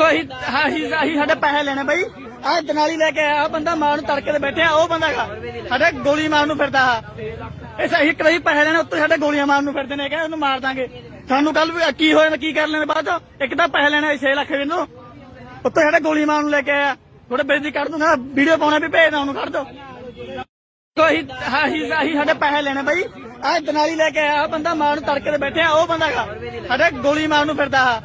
ਕੋਈ ਆਹੀ ਆਹੀ ਸਾਡੇ ਪੈਸੇ ਲੈਣੇ ਬਈ। ਆ ਦਨਾਲੀ ਲੈ ਕੇ ਆਇਆ ਬੰਦਾ ਮਾਰ ਨੂੰ ਤੜਕੇ ਤੇ ਬੈਠਿਆ, ਉਹ ਬੰਦਾ ਹੈਗਾ। ਸਾਡੇ ਗੋਲੀ ਮਾਰਨ ਨੂੰ ਫਿਰਦਾ ਆ ਇਹ ਸਹੀ ਕਈ ਪੈਸੇ ਲੈਣੇ, ਉੱਤੇ ਸਾਡੇ ਗੋਲੀਆਂ ਮਾਰਨ ਨੂੰ ਫਿਰਦੇ ਨੇ ਕਿ ਉਹਨੂੰ ਮਾਰ ਦਾਂਗੇ। ਸਾਨੂੰ ਕੱਲ ਵੀ ਕੀ ਹੋਇਆ, ਕੀ ਕਰ ਲੈਣੇ ਬਾਅਦ ਚ? ਇੱਕ ਤਾਂ ਪੈਸੇ ਲੈਣੇ 6 ਲੱਖ ਦੇ ਨੂੰ ਉੱਤੇ ਸਾਡੇ ਗੋਲੀ ਮਾਰਨ ਨੂੰ ਲੈ ਕੇ ਆਇਆ। ਥੋੜੇ ਬੇਇੱਜ਼ਤੀ ਕਰ ਦੂੰਗਾ ਵੀਡੀਓ ਪਾਉਣਾ ਵੀ ਭੇਜਦਾ ਉਹਨੂੰ, ਕੱਢ ਦੋ। ਕੋਈ ਆਹੀ ਸਾਡੇ ਪੈਸੇ ਲੈਣੇ ਬਾਈ। ਆ ਦਨਾਲੀ ਲੈ ਕੇ ਆਇਆ ਬੰਦਾ ਮਾਰ ਨੂੰ ਤੜਕੇ ਤੇ ਬੈਠਿਆ ਉਹ ਬੰਦਾ ਹੈਗਾ। ਸਾਡੇ ਗੋਲੀ ਮਾਰਨ ਨੂੰ ਫਿਰਦਾ ਆ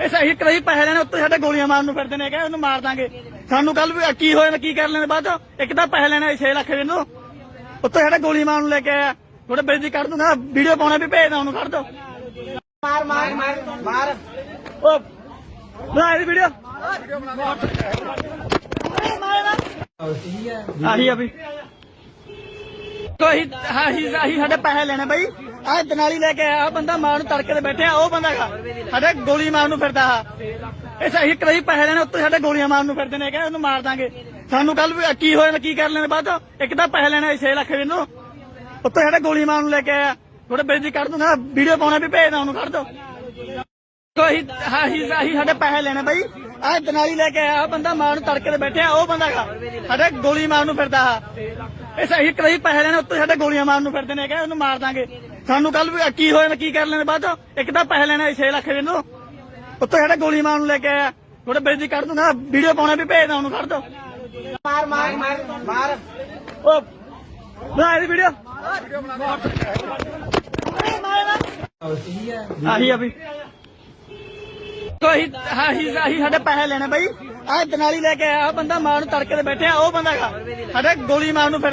ਇਹ ਸਹੀ ਕਈ ਪੈਸੇ ਲੈਣੇ ਉੱਤੇ ਸਾਡੇ ਗੋਲੀਆਂ ਮਾਰਨ ਨੂੰ ਫਿਰਦੇ ਨੇ ਕਿ ਉਹਨੂੰ ਮਾਰ ਦਾਂਗੇ। ਸਾਨੂੰ ਕੱਲ ਵੀ ਕੀ ਹੋਇਆ ਕੀ ਕਰ ਲੈਣੇ ਬਾਅਦ? ਇੱਕ ਤਾਂ ਪੈਸੇ ਲੈਣੇ 6 ਲੱਖ ਦੇ ਨੂੰ ਉੱਤੇ ਸਾਡੇ ਗੋਲੀ ਮਾਰਨ ਨੂੰ ਲੈ ਕੇ ਆਇਆ। ਥੋੜੇ ਬੇਇੱਜ਼ਤੀ ਕਰ ਦੂੰਗਾ ਵੀਡੀਓ ਪਾਉਣਾ ਵੀ ਭੇਜਦਾ ਉਹਨੂੰ ਕੱਢ ਦੋ ਮਾਰ ਮਾਰ ਮਾਰ ਮਾਰ। ਉਹ ਬਣਾ ਇਹਦੀ ਵੀਡੀਓ। ਆਹੀ ਆ ਵੀ। ਕੋਈ ਆਹੀ ਆਹੀ ਸਾਡੇ ਪੈਸੇ ਲੈਣੇ ਬਈ। ਆ ਦਨਾਲੀ ਲੈ ਕੇ ਆਇਆ ਬੰਦਾ ਮਾਰ ਨੂੰ ਤੜਕੇ ਤੇ ਬੈਠਿਆ, ਉਹ ਬੰਦਾ ਹੈਗਾ ਸਾਡੇ ਗੋਲੀ ਮਾਰਨ ਨੂੰ ਫਿਰਦਾ ਆ ਇਹ ਸਹੀ ਕਈ ਪੈਸੇ ਲੈਣੇ, ਉੱਤੇ ਸਾਡੇ ਗੋਲੀਆਂ ਮਾਰਨ ਨੂੰ ਫਿਰਦੇ ਨੇ ਕਿ ਉਹਨੂੰ ਮਾਰ ਦਾਂਗੇ। ਸਾਨੂੰ ਕੱਲ ਕੀ ਹੋਇਆ, ਕੀ ਕਰ ਲੈਣੇ ਬਾਅਦ ਚੋਂ? ਇੱਕ ਤਾਂ ਪੈਸੇ ਲੈਣੇ 6 ਲੱਖ ਦੇ ਨੂੰ ਉੱਤੇ ਸਾਡੇ ਗੋਲੀ ਮਾਰਨ ਨੂੰ ਲੈ ਕੇ ਆਇਆ। ਥੋੜੇ ਬੇਇੱਜ਼ਤੀ ਕਰ ਦੂੰਗਾ ਵੀਡੀਓ ਪਾਉਣਾ ਵੀ ਭੇਜਦਾ ਉਹਨੂੰ ਕੱਢ ਦੋ ਕੋਈ ਅਸੀਂ ਆਹੀ ਸਾਡੇ ਪੈਸੇ ਲੈਣੇ ਬਾਈ। ਆ ਦਨਾਲੀ ਲੈ ਕੇ ਆਇਆ ਬੰਦਾ ਮਾਰ ਨੂੰ ਤੜਕੇ ਤੇ ਬੈਠਿਆ ਉਹ ਬੰਦਾ ਹੈਗਾ। ਸਾਡੇ ਗੋਲੀ ਮਾਰਨ ਨੂੰ ਫਿਰਦਾ ਆ। ਇਹ ਸਹੀ ਕਈ ਪੈਸੇ ਲੈਣੇ ਉੱਤੇ ਸਾਡੇ ਗੋਲੀਆਂ ਮਾਰਨ ਨੂੰ ਫਿਰਦੇ ਨੇ ਕਿ ਉਹਨੂੰ ਮਾਰ ਦਾਂਗੇ। ਸਾਨੂੰ ਕੱਲ ਵੀ ਕੀ ਹੋਇਆ ਕੀ ਕਰ ਲੈਣੇ ਬਾਅਦ? ਇੱਕ ਤਾਂ ਪੈਸੇ ਲੈਣੇ 6 ਲੱਖ ਦੇ ਨੂੰ। ਉੱਤੇ ਸਾਡੇ ਗੋਲੀ ਮਾਰਨ ਨੂੰ ਲੈ ਕੇ ਆਇਆ। ਥੋੜੇ ਬੇਇੱਜ਼ਤੀ ਕਰ ਦੂੰਗਾ ਵੀਡੀਓ ਪਾਉਣਾ ਵੀ ਭੇਜਦਾ ਉਹਨੂੰ ਕੱਢ ਦੋ। ਮਾਰ ਮਾਰ ਮਾਰ। ਮਾਰ। ਉਹ ਬਣਾ ਇਹਦੀ ਵੀਡੀਓ। ਆਹੀ ਆ ਵੀ। ਕੋਈ ਆਹੀ ਆਹੀ ਸਾਡੇ ਪੈਸੇ ਲੈਣੇ ਬਾਈ। ਆਹ ਦਨਾਲੀ ਲੈ ਕੇ ਆਇਆ, ਆਹ ਬੰਦਾ ਮਾਰ ਨੂੰ ਤੜਕੇ ਤੇ ਬੈਠਿਆ, ਉਹ ਬੰਦਾ ਹੈਗਾ। ਸਾਡੇ ਗੋਲੀ ਮਾਰਨ ਨੂੰ ਫਿਰ-